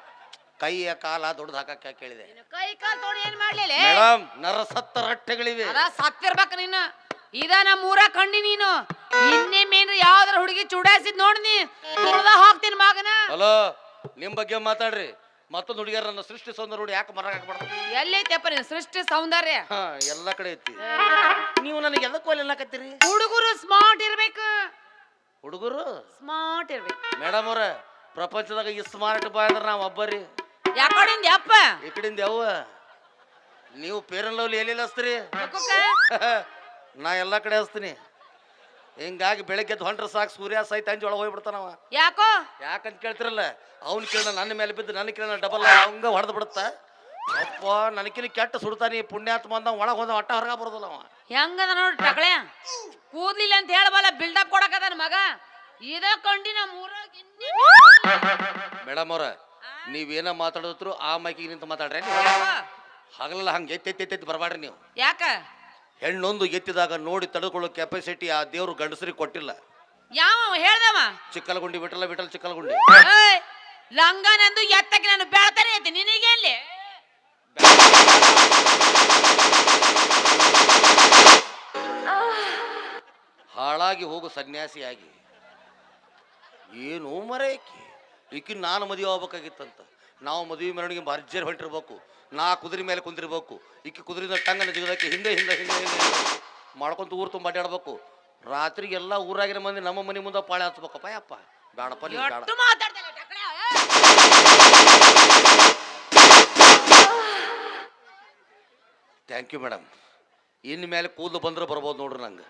ಕೈಯ ಕಾಲ ದೊಡ್ಡದು ಹಾಕಕ್ಕೆ ಕೇಳಿದೆ. ನಿನ್ನ ಕೈ ಕಾಲ್ ತೊಗೊಂಡು ಏನ್ ಮಾಡ್ಲಿಲ್ಲ? ಮೇಡಮ್ ನರ ಸತ್ತ ರಟ್ಟೆಗಳಿವೆ. ಅದ ಸತ್ತಿರ್ಬೇಕ ನೀನು. ಇದ ನಮ್ಮ ಊರ ಕಂಡಿ ನೀನು. ಇನ್ನೇ ಮೇನ್ರಿ ಯಾವ್ದಾರ ಹುಡುಗಿ ಚುಡಾಯಿಸಿದ್ ನೋಡಿ ನೀ. ತುಳ್ದ ಹಾಕ್ತೀನಿ ಮಗನ. ಹಲೋ ನಿಮ್ ಬಗ್ಗೆ ಮಾತಾಡ್ರಿ. ಮತ್ತೊಂದು ಹುಡುಗಿಯರನ್ನ ಸೃಷ್ಟಿ ಸೌಂದರ್ಯ ನೋಡಿ ಯಾಕೆ ಮರ ಹಾಕ್ಬಾರ್ದು? ಎಲ್ಲೈತೆಪ್ಪ ನೀನು ಸೃಷ್ಟಿ ಸೌಂದರ್ಯ. ಹಾ ಎಲ್ಲ ಕಡೆ ಐತಿ. ನೀವು ನನಗೆ ಎದಕ್ಕೂ ಅಲ್ಲಿ ಅನ್ನಕತ್ತೀರಿ ಹುಡುಗರು ಸ್ಮಾರ್ಟ್ ಇರ್ಬೇಕು. ಹುಡುಗರು? ಸ್ಮಾರ್ಟ್ ಇರ್ಬೇಕು. ಮೇಡಮ್ ಅವ್ರ ಪ್ರಪಂಚದಾಗ ಈ ಸ್ಮಾರ್ಟ್ ಬಾಯ್ ಅಂದ್ರೆ ನಾವು ಒಬ್ಬರಿ. ಯಾಕಡಿಂದ ಅಪ್ಪ? ಈ ಕಡೆಯಿಂದ ಯಾವ? ನೀವು ಪೇರನ್ ಲವ್ಲಿ ಎಲ್ಲೆಲ್ಲಿ ಹಚ್ತೀರಿ? ನಾ ಎಲ್ಲ ಕಡೆ ಹಚ್ತೀನಿ. ಹಿಂಗಾಗಿ ಬೆಳಗ್ಗೆ ಎದ್ದು ಸಾಕ್ ಸಾಕು ಸೂರ್ಯ ಸಹಿತ ಅಂಜಿ ಒಳಗೆ ಹೋಗ್ಬಿಡ್ತಾನವ ಯಾಕೋ? ಯಾಕಂತ ಕೇಳ್ತಿರಲ್ಲ ಅವ್ನ ಕಿರಣ ನನ್ನ ಮೇಲೆ ಬಿದ್ದು ನನ್ನ ಕಿರಣ ಡಬಲ್ ಹಂಗ ಹೊಡೆದು ಬಿಡುತ್ತ. ಅಪ್ಪ ನನಕಿನ ಕೆಟ್ಟ ಸುಡ್ತಾನೆ ಪುಣ್ಯಾತ್ಮ ಅಂದ ಒಳಗೆ ಹೋದ ಹೊಟ್ಟ ಹೊರಗ ಬರೋದಿಲ್ಲ ಅವ. ಹೆಂಗದ ನೋಡಿ ಟಕಳೆ? ಕೂದ್ಲಿಲ್ಲ ಅಂತ ಹೇಳಬಲ್ಲ ಬಿಲ್ಡಪ್ ಕೊಡಕದ ಮಗ. ಇದ ಕಂಡಿ ನಮ್ಮ ಊರಾಗ ಮೇಡಮ್ ಅವ್ರ ನೀವೇನ ಮಾತಾಡಿದ್ರು ಆ ಮೈಕಿಗೆ ನಿಂತು ಮಾತಾಡ್ರಿ. ಹಗಲಲ್ಲ ಹಂಗೆ ಎತ್ತೆತ್ತೆತ್ತೆ ಬರಬಾಡ್ರಿ ನೀವು. ಯಾಕ? ಹೆಣ್ಣೊಂದು ಎತ್ತಿದಾಗ ನೋಡಿ ತಡೆದುಕೊಳ್ಳೋ ಕೆಪಾಸಿಟಿ ಆ ದೇವ್ರು ಗಂಡಸರಿಗೆ ಕೊಟ್ಟಿಲ್ಲ. ಯಾವ ಹೇಳ್ದವ? ಚಿಕ್ಕಲಗುಂಡಿ ಬಿಟ್ಟಲ್ಲ ಬಿಟ್ಟಲ್ಲ ಚಿಕ್ಕಲಗುಂಡಿ. ಏಯ್, ಲಂಗನಂದು ಎತ್ತಕ್ಕೆ ನಾನು ಬೆಳತಾನೆ ಐತಿ ಅಲ್ಲಿ ಹಾಳಾಗಿ ಹೋಗು ಸನ್ಯಾಸಿಯಾಗಿ. ಏನು ಮರೇಕಿ ಈಕಿ ನಾನು ಮದುವೆ ಆಗ್ಬೇಕಾಗಿತ್ತಂತ. ನಾವು ಮದುವೆ ಮೆರವಣಿಗೆ ಭರ್ಜರಿ ಹೊಂಟಿರ್ಬೇಕು. ನಾ ಕುದುರೆ ಮೇಲೆ ಕುಂದಿರ್ಬೇಕು ಇಕ್ಕಿ ಕುದುರೆಯಿಂದ ಟಂಗನ ಜಿಗದಕ್ಕೆ ಹಿಂದೆ ಹಿಂದೆ ಹಿಂದೆ ಹಿಂದೆ ಮಾಡ್ಕೊಂತ ಊರು ತುಂಬ ಅಡ್ಡಾಡ್ಬೇಕು ರಾತ್ರಿಗೆಲ್ಲ ಊರಾಗಿನ ಮಂದಿ ನಮ್ಮ ಮನೆ ಮುಂದೆ ಪಾಳೆ ಹಚ್ಬೇಕಪ್ಪ ಯಪ್ಪ. ಬೇಡಪ್ಪ ನೀವು ಬೇಡ ಥ್ಯಾಂಕ್ ಯು ಮೇಡಮ್ ಇನ್ನು ಮೇಲೆ ಕೂದಲು ಬಂದ್ರೆ ಬರ್ಬೋದು ನೋಡ್ರಿ ನಂಗೆ.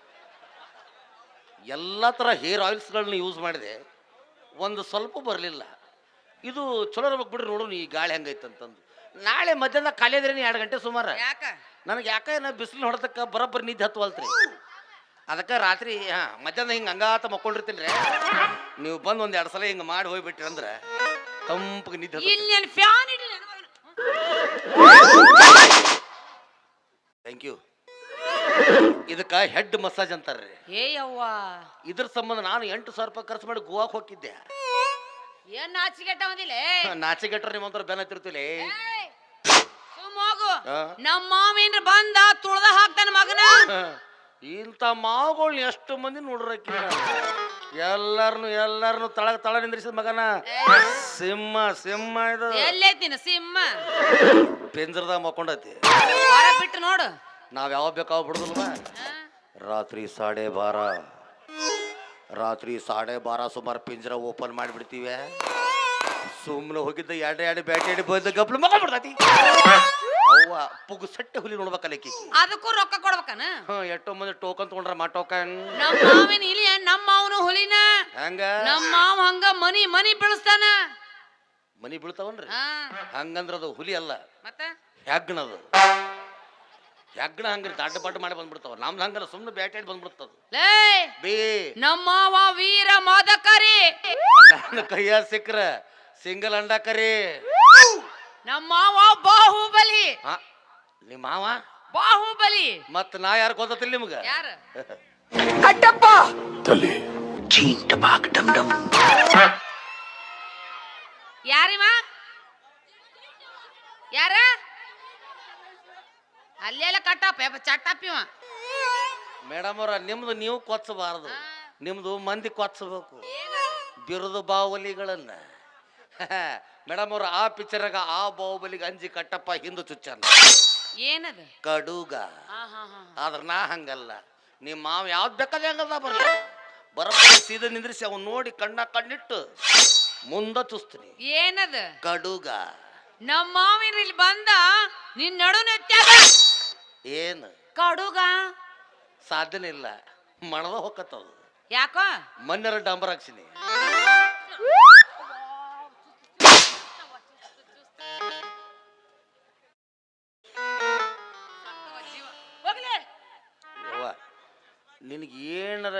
ಎಲ್ಲ ಥರ ಹೇರ್ ಆಯಿಲ್ಸ್ಗಳನ್ನ ಯೂಸ್ ಮಾಡಿದೆ. ಒಂದು ಸ್ವಲ್ಪ ಬರಲಿಲ್ಲ. ಇದು ಚಲೋ ಇರ್ಬೇಕು ಬಿಡ್ರಿ ನೋಡು ಈ ಗಾಳಿ ಹೆಂಗೈತೆ ಅಂತಂದು ನಾಳೆ ಮಧ್ಯಾಹ್ನ ಖಾಲಿ ಅದ್ರಿ ಎರಡು ಗಂಟೆ ಸುಮಾರು. ಯಾಕ? ನನಗೆ ಯಾಕೆ ನಾ ಬಿಸಿಲು ಹೊಡೆದಕ್ಕೆ ಬರೋಬ್ಬರಿ ನಿದ್ದೆ ಹತ್ತುವಲ್ತ್ರಿ. ಅದಕ್ಕೆ ರಾತ್ರಿ ಹಾಂ ಮಧ್ಯಾಹ್ನ ಹಿಂಗೆ ಹಂಗಾತ ಮಕ್ಕೊಂಡಿರ್ತೀನಿ ರೀ ನೀವು ಬಂದು ಒಂದು ಎರಡು ಸಲ ಹಿಂಗೆ ಮಾಡಿ ಹೋಗ್ಬಿಟ್ರಿ ಅಂದ್ರೆ ತಂಪಗೆ ನಿದ್ದೆ ಹತ್ತುತ್ತೆ. ಇಲ್ಲಿ ನಾನು ಫ್ಯಾನ್ ಇಡಿ ಥ್ಯಾಂಕ್ ಯು ಇದಕ್ಕೆ ಹೆಡ್ ಮಸಾಜ್ ಅಂತಾರ್ರಿ. ಏ ಯವ್ವ ಇದ್ರ ಸಂಬಂಧ ನಾನು ಎಂಟು ಸಾವಿರ ರೂಪಾಯಿ ಖರ್ಚು ಮಾಡಿ ಗೋವಾಕ್ ಹೋಗಿದ್ದೆ. ಏನ್ ನಾಚಿಗೆಟ್ಟ ಬಂದಿಲ್ಲ ನಾಚಿಗೆಟ್ರ ನಿಮ್ಮಂತರ ಬೆನ್ನ ಹತ್ತಿರ್ತಿಲ್ಲ ಸುಮ್ಮೋಗು? ನಮ್ಮ ಮಾವೇನ್ರ ಬಂದ ತುಳ್ದ ಹಾಕ್ತಾನ ಮಗನ. ಇಂಥ ಮಾವುಗಳ್ನ ಎಷ್ಟು ಮಂದಿ ನೋಡ್ರಕ್ಕಿ ಎಲ್ಲಾರನು ಎಲ್ಲಾರನು ತಳಗ ತಳ ನಿಂದ್ರಿಸಿದ ಮಗನ. ಸಿಂಹ ಸಿಂಹ ಇದು. ಎಲ್ಲೈತಿನ ಸಿಂಹ? ಪಿಂಜರದ ಮಕ್ಕೊಂಡೈತಿ. ಬಿಟ್ಟು ನೋಡು. ನಾವ್ ಯಾವ ಬೇಕಾವ್ ಬಿಡುದಿಲ್ವಾ? ರಾತ್ರಿ ಸಾಡೆ ಬಾರ. ರಾತ್ರಿ ಸಾಡೆ ಬಾರ ಸುಮಾರು ಪಿಂಜರ ಓಪನ್ ಮಾಡಿಬಿಡ್ತೀವಿ. ಸುಮ್ಮನೆ ಹೋಗಿದ್ದ ಎರಡು ಎರಡು ಬ್ಯಾಟಿ ಎರಡು ಬಂದ ಗಪ್ಲು ಮಗ ಬಿಡ್ತೈತಿ ಅವ್ವ ಪುಗು ಸಟ್ಟೆ ಹುಲಿ ನೋಡ್ಬೇಕಲ್ಲ ಈಕಿ. ಅದಕ್ಕೂ ರೊಕ್ಕ ಕೊಡ್ಬೇಕನ? ಹ್ಞೂ ಎಷ್ಟೋ ಮಂದಿ ಟೋಕನ್ ತಗೊಂಡ್ರೆ ಮಾ ಟೋಕನ್. ನಮ್ಮ ಮಾವಿನ ಇಲಿ ನಮ್ಮ ಮಾವನು ಹುಲಿನ. ಹಂಗ? ನಮ್ಮ ಮಾವ ಹಂಗ ಮನಿ ಮನಿ ಬೆಳೆಸ್ತಾನ. ಮನಿ ಬೀಳ್ತಾವನ್ರಿ? ಹಂಗಂದ್ರ ಅದು ಹುಲಿ ಅಲ್ಲ. ಮತ್ತೆ? ಹೆಗ್ಣದು. ಹೆಗ್ಣ ಹಂಗ್ರಿ ದಡ್ಡ ಪಡ್ಡ ಮಾಡಿ ಬಂದ್ಬಿಡ್ತಾವ. ನಮ್ದು ಹಂಗಲ್ಲ ಸುಮ್ಮನೆ ಬೇಟಾಡಿ ಬಂದ್ಬಿಡ್ತದ. ಲೇ! ಬೇ! ನಮ್ಮವ ವೀರ ಮಾದಕರಿ! ನನ್ನ ಕೈಯ ಸಿಕ್ಕ್ರ ಸಿಂಗಲ್ ಅಂಡ ಕರಿ ನಮ್ಮವ ಬಾಹುಬಲಿ! ಹಾ ನಿಮ್ಮ ಮಾವ? ಬಾಹುಬಲಿ! ಮತ್ ನಾ ಯಾರು ಗೊತ್ತಿಲ್ಲ ನಿಮ್ಗ? ಯಾರ? ಯಾರಿವ? ಯಾರ? ಅಲ್ಲೆಲ್ಲ ಕಟ್ಟಪ್ಪ ಚಟ್ಟಪ್ಪ ಇವ. ಮೇಡಮ್ ಅವ್ರ ನಿಮ್ದು ನೀವು ಕೊಚ್ಚಬಾರದು. ನಿಮ್ದು ಮಂದಿ ಕೊಚ್ಚಬೇಕು. ಬಿರುದು ಬಾಹುಬಲಿಗಳನ್ನ. ಮೇಡಮ್ ಅವ್ರ ಆ ಪಿಕ್ಚರ್ಗ ಆ ಬಾಹುಬಲಿಗೆ ಅಂಜಿ ಕಟ್ಟಪ್ಪ ಹಿಂದು ಚುಚ್ಚಾನ ಏನದ? ಕಡುಗ. ಆದ್ರ ನಾ ಹಂಗಲ್ಲ. ನಿಮ್ಮ ಮಾವ ಯಾವ್ದು ಬೇಕಾದ ಹಂಗದ ಬರ್ಲ. ಬರೋಬ್ಬರಿ ಸೀದಾ ನಿಂದ್ರಿಸಿ ಅವ್ನು ನೋಡಿ ಕಣ್ಣ ಕಣ್ಣಿಟ್ಟು ಮುಂದ ಚುಸ್ತೀನಿ ಏನದ? ಕಡುಗ. ನಮ್ಮ ಮಾವಿನ ಇಲ್ಲಿ ಬಂದ ನಿನ್ನ ನಡು ನೆತ್ಯಾಗ ಏನು? ಕಡುಗ? ಸಾಧ್ಯನೇ ಇಲ್ಲ. ಮಣದ ಹೊಕ್ಕತ್ತದು ಯಾಕೋ? ಮಣ್ಣರ ಡಾಂಬರ್ ಹಾಕ್ಸಿನಿ. ನಿನಗೆ ಏನಾರ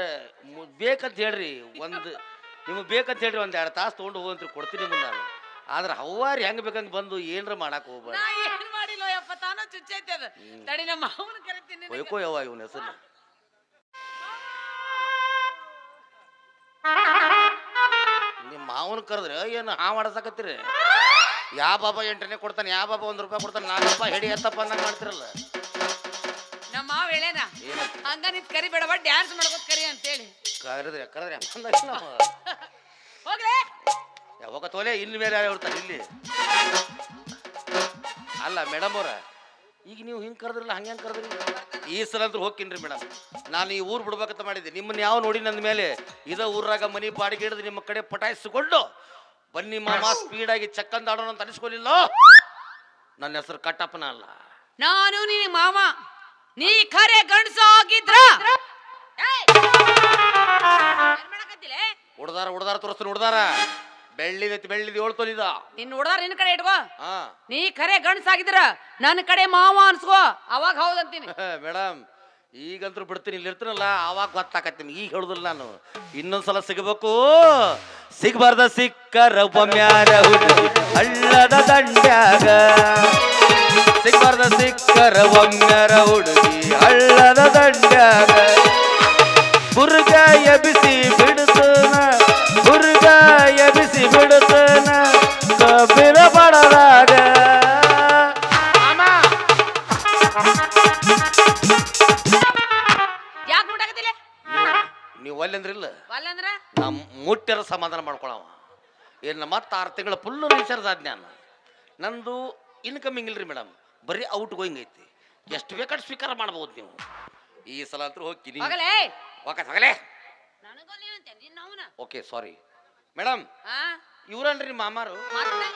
ಬೇಕಂತ ಹೇಳ್ರಿ. ಒಂದು ನಿಮಗೆ ಬೇಕಂತ ಹೇಳ್ರಿ. ಒಂದು ಎರಡು ತಾಸು ತೊಗೊಂಡು ಹೋಗಂತ ಕೊಡ್ತೀನಿ ನಿಮ್ಗೆ ನಾನು. ಆದ್ರೆ ಹವ್ವಾರಿ ಹೆಂಗೆ ಬೇಕಂಗೆ ಬಂದು ಏನಾರ ಮಾಡಕ್ಕೆ ಹೋಗ್ಬೇಡ ನಾ ಏನ್ ಮಾಡಿಲ್ಲ ಯಪ್ಪ ತಾನ ಚುಚ್ಚೈತೆ ಅದು. ತಡಿ ನಮ್ಮ ಮಾವನ ಕರಿತೀನಿ ನಿನಗೆ. ಒಯ್ಕೋ ಯವ್ವ ಇವನ ಹೆಸರು. ನಿಮ್ಮ ಮಾವನ ಕರೆದ್ರೆ ಏನು ಆ ಆಡಸಕತ್ತೀರಿ? ಯಾವ ಬಾಬಾ ಎಂಟನೇ ಕೊಡ್ತಾನೆ ಯಾವ ಬಾಬಾ ಒಂದ್ ರೂಪಾಯಿ ಕೊಡ್ತಾನೆ ನಾಲ್ಕು ರೂಪಾಯಿ ಹೆಡಿ ಎತ್ತಪ್ಪ ಅನ್ನ ಮಾಡ್ತಿರಲ್ಲ. ನಮ್ಮ ಮಾವ ಹೇಳೇನ? ಏನು? ಹಂಗ ನಿಂತ್ ಕರಿ ಬೇಡವ ಡ್ಯಾನ್ಸ್ ಮಾಡ್ಬೇಕು ಕರಿ ಅಂತೇಳಿ. ಕರೆದ್ರೆ ಕರೆದ್ರೆ ಹೋಗ್ಲೇ. ಯಾವಾಗ ತೋಲೆ ಇನ್ನು ಮೇಲೆ ಯಾರು ಇಲ್ಲಿ? ಅಲ್ಲ ಮೇಡಮ್ ಅವ್ರ ಈಗ ನೀವು ಹಿಂಗೆ ಕರೆದ್ರಲ್ಲ ಹಂಗೆ ಹೆಂಗೆ ಕರೆದ್ರಿ? ಈ ಸಲ ಅಂದ್ರೆ ಹೋಗ್ತೀನಿ ಮೇಡಮ್. ನಾನು ಈ ಊರು ಬಿಡ್ಬೇಕಂತ ಮಾಡಿದ್ದೆ. ನಿಮ್ಮನ್ನ ಯಾವ ನೋಡಿ ನನ್ನ ಮೇಲೆ ಇದ ಊರಾಗ ಮನಿ ಬಾಡಿಗೆ ಹಿಡಿದು ನಿಮ್ಮ ಕಡೆ ಪಟಾಯಿಸಿಕೊಂಡು ಬನ್ನಿ ಮಾಮ ಸ್ಪೀಡಾಗಿ ಚಕ್ಕಂದ ಆಡೋಣ ಅಂತ ಅನಿಸ್ಕೊಳ್ಳಿಲ್ಲ ನನ್ನ ಹೆಸರು ಕಟ್ಟಪ್ಪನ ಅಲ್ಲ. ನಾನು ನಿನ್ನ ಮಾವ ನೀ ಖರೆ ಗಂಡಸ ಆಗಿದ್ರ? ಹುಡ್ದಾರ ಹುಡ್ದಾರ ತೋರಿಸ್ತೀನಿ ಹುಡ್ದಾರ ಬೆಳ್ಳಿದೈತಿ ಬೆಳ್ಳಿದ ಏಳು ತೊಲಿದ. ನಿನ್ ಹುಡ್ದಾರ ನಿನ್ ಕಡೆ ಇಟ್ಕೋ. ಹಾ. ನೀ ಕರೆ ಗಂಡ್ಸಾಗಿದ್ರ ನನ್ನ ಕಡೆ ಮಾವ ಅನ್ಸ್ಕೋ. ಅವಾಗ ಹೌದಂತೀನಿ ಮೇಡಮ್ ಈಗಂತೂ ಬಿಡ್ತೀನಿ ಇಲ್ಲಿ ಇರ್ತೀನಲ್ಲ ಆವಾಗ ಗೊತ್ತಾಕತ್ತೀನಿ ಈಗ ಹೇಳುದಿಲ್ಲ ನಾನು. ಇನ್ನೊಂದ್ಸಲ ಸಿಗಬೇಕು. ಸಿಗಬಾರ್ದ ಸಿಕ್ಕರ ಒಮ್ಮ್ಯಾರ ಹುಡುಗಿ ಹಳ್ಳದ ದಂಡ್ಯಾಗ. ಸಿಗಬಾರ್ದ ಸಿಕ್ಕರ ಒಮ್ಮ್ಯಾರ ಹುಡುಗಿ. ಹಳ್ಳದ ದಂಡ್ಯಾಗ. ಬುರ್ಗಾಯ ಎಬಿಸಿ ಯಾಕೆ ನೀವು ಮುಟ್ಟಿರ ಸಮಾಧಾನ ಮಾಡ್ಕೊಳವ. ಏನು ಮತ್ತೆ ಆರು ತಿಂಗಳ ಫುಲ್ಲು ರೀಚಾರ್ಜ್ ಜ್ಞಾನ ನಂದು ಇನ್ಕಮಿಂಗ್ ಇಲ್ರಿ ಮೇಡಮ್ ಬರೀ ಔಟ್ ಗೋಯಿಂಗ್ ಐತಿ. ಎಷ್ಟು ಬೇಕಾದ್ರೆ ಸ್ವೀಕಾರ ಮಾಡ್ಬೋದು ನೀವು. ಈ ಸಲ ಅಂತೂ ಹೋಗ್ತೀನಿ. ಹೋಗಲೇ? ಓಕೆ ಹೋಗಲೇ? ನನಗೊಲ್ಲಿ ಅಂತೆ ನಿನ್ನ ಅವನ? ಓಕೆ ಸಾರಿ ಮೇಡಮ್ ಆ ಇವ್ರನ್ರಿ ಮಾಮಾರು. ಮತ್ತೆ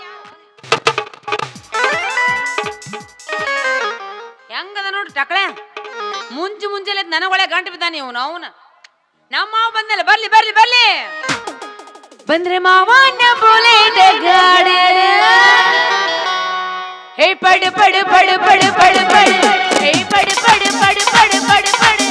ಹೆಂಗದ ನೋಡಿ ಟಕಳೆ ಮುಂಚೆ ಮುಂಚೆಲೆ ನನಗೊಳೆ ಗಂಟು ಬಿದ್ದಾನೆ ಇವನು, ಅವನ. ನಮ್ಮ ಮಾವ ಬಂದಲ್ಲ, ಬರ್ಲಿ ಬರ್ಲಿ ಬರ್ಲಿ. ಬಂದ್ರೆ ಮಾವನ ಬುಲೆಟ್ ಗಾಡಿ ಹೇ ಪಡು ಪಡು ಪಡು ಪಡು ಪಡು ಪಡು. ಹೇ ಪಡು ಪಡು ಪಡು ಪಡು ಪಡು ಪಡು.